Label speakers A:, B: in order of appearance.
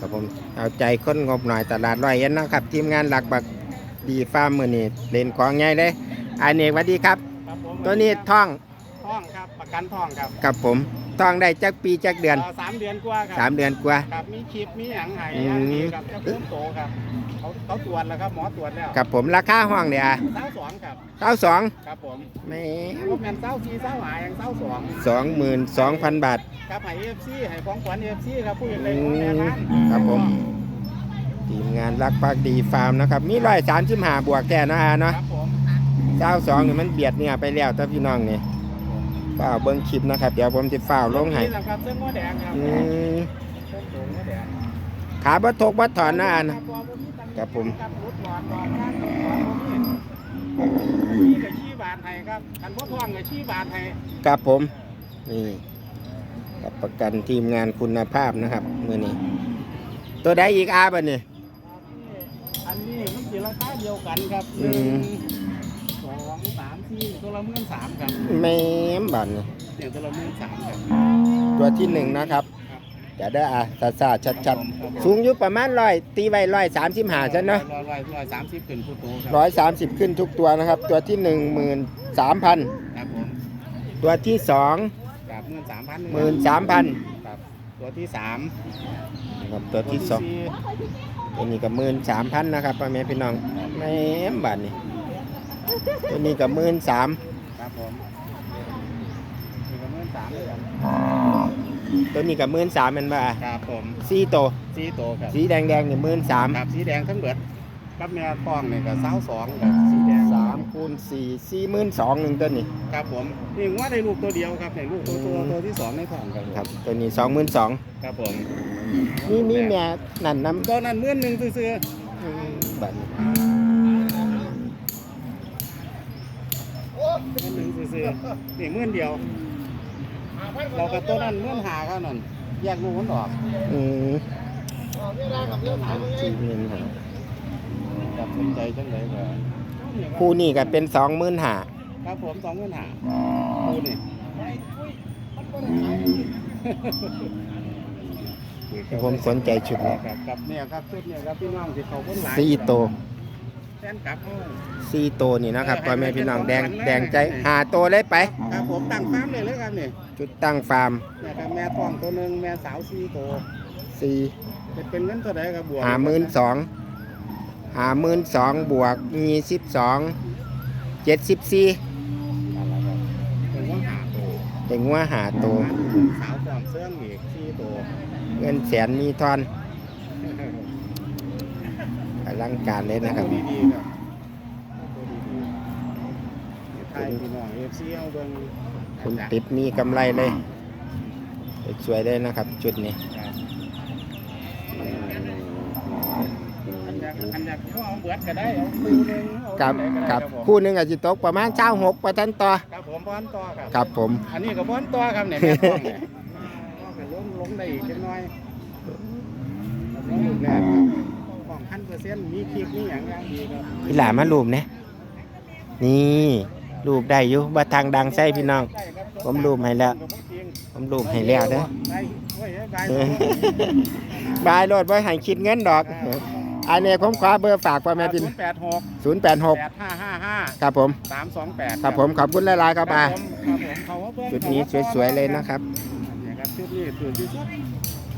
A: ครับผมเอาใจคนงบหน่อยตลาดร้อยเอ็ดนะครับ ทีมงานหลักบักดีฟาร์มมือนี่เล่นของใหญ่เลยอันนี้สวัสดีครับ
B: ครับผม
A: ตัวนี้ท่อง
B: ท่องครับประกันท่องครับ
A: กับผมท่องได้จักปีจักเดือน
B: เอ่อสามเดือนกว่าครั
A: สามเดือนกว่า
B: ครับมีคลิปมีหยังไห้
A: อืม
B: อย่างนี้ครับจะเพิ่มโตครับเขาเขาตรวจแล้วครับหมอตรวจแล้ว
A: กับผมราคาห้องเนี่ย
B: เศร้าสองครับ
A: เก้าสอง
B: ครับผม
A: ไม่
B: พวกแมนเศร้าซีเศร้าหาอย่างเศร้าสอง
A: สองหมื่นสองพันบาท
B: ครับให้เอฟซีให้ของขวัญเอฟซีครับผู้ใหญ่เลยของแม่ร้าน
A: รักปักดีฟาร์มนะครับ มีร้อยสามสิบห้าบวกแค่นะอาเนาะ
B: รับผม
A: เจ้าสองนี่มันเบียดเนี่ยไปแล้วแต่พี่น้องนี่ฝ้าเบิ้งคลิปนะครับ เดี๋ยวผมจะฝ้าวลงให้
B: นี่แหละครับเส้นหัวแดงครับ
A: อืม
B: เส้นโตหัวแดง
A: ขาบัทกบัถอนนะอานะ
B: ครับผมนี่กับชี้บาทไทยครับคันพ่อทองกับชี้บาทไทย
A: ครับผมนี่รับประกันทีมงานคุณภาพนะครับมือนี้ตัวใดอีกอาบันนี่
B: อันนี้มันสีราคาเดียวกันครับห
A: อื
B: นึ่
A: ม
B: งสองสามสี่ตัวละหมื่นสามครับ
A: แม่มบันนี่
B: เนี่ยตัวละหมื่นสามครับ
A: ตัวที่หนึ่งนะครับจะได้อาซาซาชัดชัดๆสูงอยู่ประมาณร้อยตีไว้ร้อยสามสิบห้าใช่เนาะ
B: ร้อยร้อยร้อยสามสิบขึ้นผู้โตครั
A: ร้อยสามสิบขึ้นทุกตัวนะครับ ตัวที่หนึ่งหมื่นสามพัน
B: ครับผม
A: ตัวที่สอง
B: กับหมื่นสามพัน
A: หมื่นสามพัน
B: ครับตัวที่สาม
A: นะครับตัวที่สอง
B: สี่
A: ตัวนี้ก็หมื่นสามพันนะครับพ่อแม่พี่น้องแม่มบันนี่ตัวนี้ก็หมื่นสาม
B: ครับผมนี่ก็หมื่นสามเลยครับ
A: ตัวนี้ก็หมื่นสามเป็นบ่า
B: ครับผม
A: สี่ตัว
B: สีโตครับ
A: สีแดงแดงๆนี่หมื่นสาม
B: ครับสีแดงทั้งเบิด กับแม่ป้องเนี่ยก็สาวสองครับสีแดง
A: สามคูณสี่สี่หมื่นสองหนึ่งตัวนี้
B: ครับผมนี่ว่าได้ลูกตัวเดียวครับเห็นลูกตัวตัวตัวที่สองในท้องครับผม
A: ครับตัวนี้สองหมื่นสอง
B: ครับผม
A: มีมีแม่นั่นน้ำ
B: ตัวนั้นหมื่นหนึ่งซื้อ
A: อืมบัดนี้
B: ๆหมื่นหนึ่งซื้อๆนี่หมื่นเดียว เรากับตัวนั้นหมื่นหาเขานั่นแยกลูกมันออก
A: อืมสี่หมื่นห้า
B: จับ สนใจจังเลยก็
A: คู่นี้ก็เป็นสองหมื่นห้า
B: ครับผมสองหมื่นหาดูนี่
A: ผมสนใจชุดนี้
B: ครับกับเนี่ยครับชุดเนี่ยครับพี่น้องที่เขาคนหลาย
A: สี่ตัว
B: แฟนกลับเขา
A: สี่ตัวนี่นะครับพ่อแม่พี่น้องแดงแดงใจหาตัวเลยไป
B: ครับผมตั้งฟาร์มเลยเลยครับนี่
A: จุดตั้งฟาร์ม
B: เนี่ยครับแม่ท้องตัวหนึ่งแม่สาวสี่ตัว
A: สี่
B: เป็นเป็นเงินเท่าไหร่ครับบวก
A: หาหมื่นสอง หาหมื่นสองบวกมีสิบสองเจ็ดสิบสี่
B: เป็นว่าหาตัว
A: แต่งัวหาตัว
B: สาวความเสื่อมอีกสี่ตัว
A: เงินแสนมีทอนอลังการเลยนะครับ
B: ตัวดีๆครับตัวดีๆไทยพี่น้องเอฟซีเอาเบิ่ง
A: คุณติดมีกำไรเลย สวยๆเลยนะครับ จุดนี้
B: อันอยากอันอยากเขาเอาเบิดก็ได้เอาคู่หนึงเอา
A: กับ
B: เท่าไหก็ได้
A: กับ
B: ผม
A: คู่หนึ่งอาจจะตกประมาณเช้าหกประทันต่อ
B: ครับผมบอนต่อครับ
A: ครับผม
B: อันนี้ก็บอนต่อครับเนี่ยแม่ท้องเนี่ยก็ลงลงได้อีกจักหน่อยลงลูกแรกครับของพันเปอร์เซ็นต์มีคลิปมีอย่างอย่างดีครับ
A: พี่หลามารูปเนี่ยนี่รูปได้อยู่บัทางดังใส่พี่น้องผมรูปให้แล้ว ผมรูปให้แล้วเด้อ
B: ได้ไว้ได้
A: เออบายรถไว้ให้คิดเงินดอก อันนี้ผมขอเบอร์ฝากพ่อแม่พี่
B: แปดหก
A: ศูนย์แปดหก
B: แปดห้าห้าห้า
A: ครับผม
B: สามสองแปด
A: ครับผมขอบคุณหลายๆครับอ่า
B: ผมครับผมเขาว่าเบิ่ง
A: จุดนี้สวยๆเลยนะครับ
B: เนี่ยครับชุดนี้ถือที่สุด